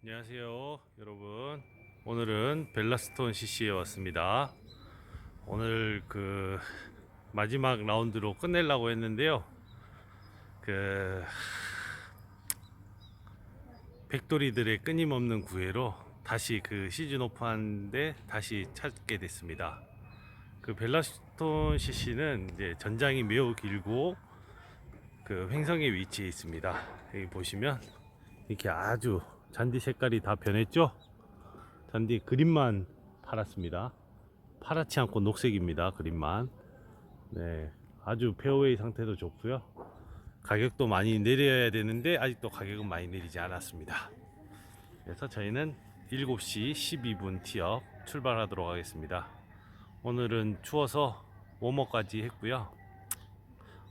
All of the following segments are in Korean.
안녕하세요 여러분. 오늘은 벨라스톤 CC에 왔습니다. 오늘 그 마지막 라운드로 끝내려고 했는데요. 그 백돌이들의 끊임없는 구애로 다시 그 시즌 오픈한데 다시 찾게 됐습니다. 그 벨라스톤 CC는 이제 전장이 매우 길고 그 횡성에 위치해 있습니다. 여기 보시면 이렇게 아주 잔디 색깔이 다 변했죠? 잔디 그림만 팔았습니다. 파랗지 않고 녹색입니다. 그림만. 네. 아주 페어웨이 상태도 좋고요. 가격도 많이 내려야 되는데 아직도 가격은 많이 내리지 않았습니다. 그래서 저희는 7시 12분 티업 출발하도록 하겠습니다. 오늘은 추워서 웜업까지 했고요.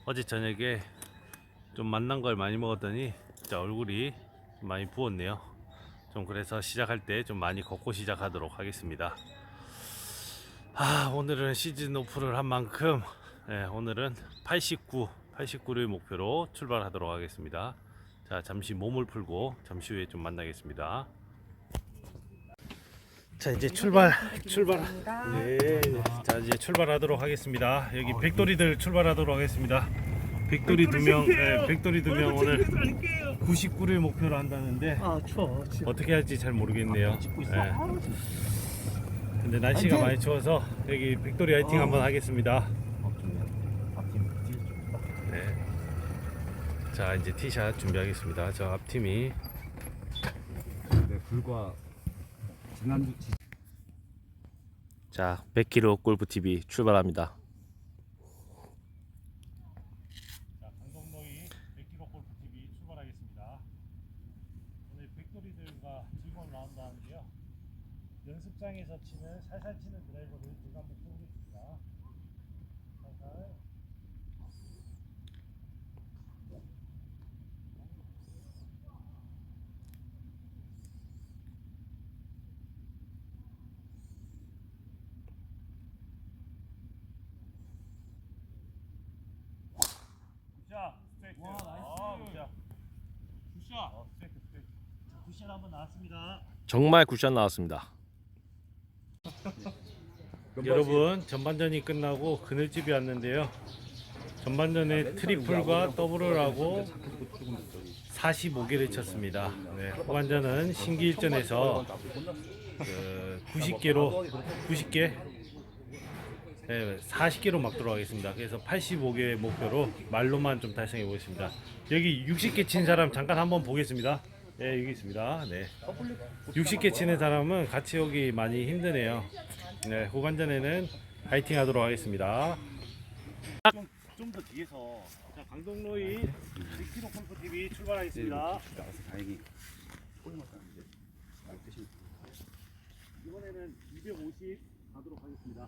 어제 저녁에 좀 맛난 걸 많이 먹었더니 진짜 얼굴이 좀 많이 부었네요. 좀 그래서 시작할 때 좀 많이 걷고 시작하도록 하겠습니다. 아 오늘은 시즌 오프를 한 만큼 예, 오늘은 89, 89를 목표로 출발하도록 하겠습니다. 자 잠시 몸을 풀고 잠시 후에 좀 만나겠습니다. 자 이제 출발 출발 네, 네. 자 이제 출발하도록 하겠습니다. 여기 백돌이들 출발하도록 하겠습니다. 백돌이 두 명, 네, 백돌이 두 명 오늘 99를 목표로 한다는데 아 추워 지금 어떻게 할지 잘 모르겠네요. 찍고 있어. 네. 아우, 지금. 근데 날씨가 안 돼. 많이 추워서 여기 백돌이 화이팅 어. 한번 하겠습니다. 좀. 네. 자 이제 티샷 준비하겠습니다. 저 앞팀이 네, 불과 지난주 지- 자, 100km 골프 TV 출발합니다. 자, 강동로이 100km 골프 TV 출발하겠습니다. 오늘 즐거운 라운드 하는데요. 연습장에서 치는 살살 치는 드라이버를 제가 한번 쳐보겠습니다. 살살. 굿샷 스트레이트 와, 나이스. 아, 굿샷 굿샷 어, 굿샷 한번 나왔습니다 정말 굿샷 나왔습니다. 여러분 전반전이 끝나고 그늘집이 왔는데요 전반전에 트리플과 더블을 하고 45개를 쳤습니다 네, 후반전은 신기일전에서 그 90개로 90개 네, 40개로 막 들어가겠습니다. 그래서 85개 목표로 말로만 좀 달성해 보겠습니다. 여기 60개 친 사람 잠깐 한번 보겠습니다. 네, 여기 있습니다. 네. 60개 치는 사람은 같이 오기 많이 힘드네요. 네, 후반전에는 파이팅 하도록 하겠습니다. 좀 더 뒤에서 자, 강동로이 1km 골프 TV 출발하겠습니다. 다행히 이번에는 250 가도록 하겠습니다.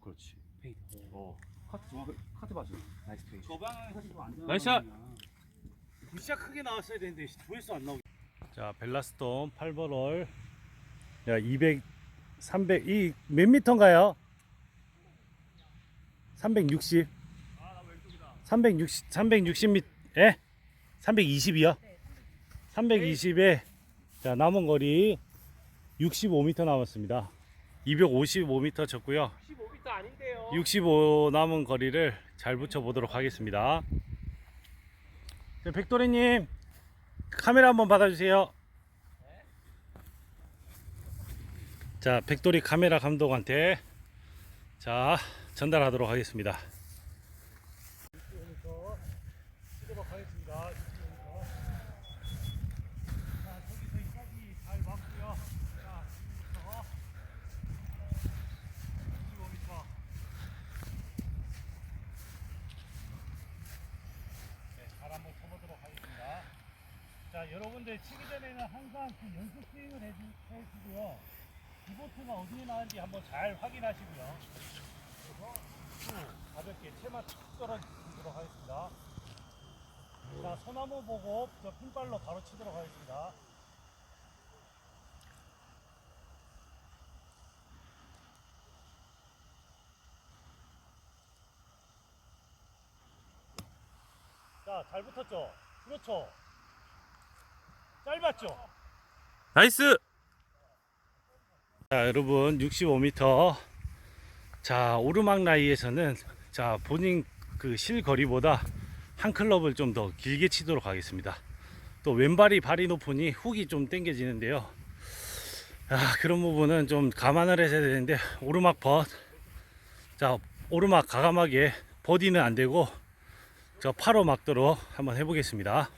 그렇지 페이드 어. 카트 정확 카트 봐줘 나이스 페이드 저 방향에서 지금 안전 나이스 샷! 굿샷 크게 나왔어야 되는데 조회수 안 나오게. 자 벨라스톤 8번 홀. 야 200, 300 이 몇 미터인가요? 360. 360, 360미, 에? 320이요? 320에 자 남은 거리 65m 남았습니다. 255m 쳤고요. 15m 아닌데요. 65 남은 거리를 잘 붙여보도록 하겠습니다. 네, 백도리님 카메라 한번 받아주세요. 자, 백돌이 카메라 감독한테 자 전달하도록 하겠습니다. 잘 한번 쳐보도록 하겠습니다. 자, 여러분들 치기 전에는 항상 그 연습 스윙을 해주, 해주고요. 디보트가 어디에 나는지 한번 잘 확인하시고요. 그래서 후 가볍게 채만 툭 떨어지도록 하겠습니다. 자, 소나무 보고 저 핀발로 바로 치도록 하겠습니다. 자, 잘 붙었죠? 그렇죠. 짧았죠? 나이스! 자, 여러분 65m. 자, 오르막 라이에서는 자, 본인 그 실거리보다 한 클럽을 좀 더 길게 치도록 하겠습니다. 또 왼발이 발이 높으니 훅이 좀 당겨지는데요. 아, 그런 부분은 좀 감안을 해야 되는데 오르막 벗. 자, 오르막 가감하게 버디는 안 되고 저 파로 막도록 한번 해보겠습니다.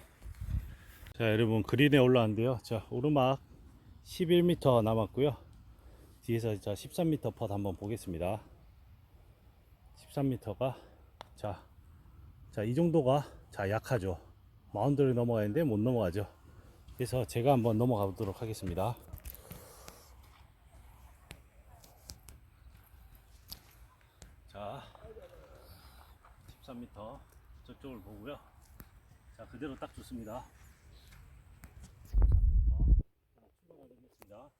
자, 여러분 그린에 올라왔는데요. 자, 오르막 11m 남았고요. 뒤에서 자 13m 펫 한번 보겠습니다. 13m가 자, 자 이 정도가 자 약하죠. 마운드를 넘어가는데 못 넘어가죠. 그래서 제가 한번 넘어가 보도록 하겠습니다. 자, 13m 저쪽을 보고요. 자 그대로 딱 좋습니다. 13m 자, 출발하겠습니다.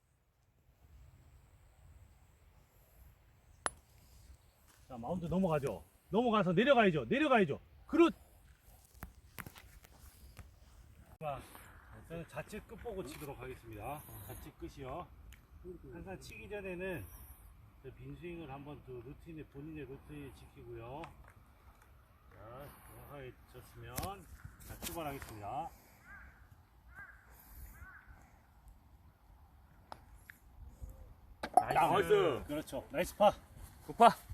자 마운드 넘어가죠. 넘어가서 내려가야죠. 내려가야죠. 그렇 자 저는 좌측 끝 보고 치도록 하겠습니다. 좌측 끝이요. 항상 치기 전에는 저 빈스윙을 한번 그 루틴에 본인의 루틴을 지키고요. 자 정확하게 쳤으면 자 출발하겠습니다. 나이스. 그렇죠. 나이스 파. 굿파!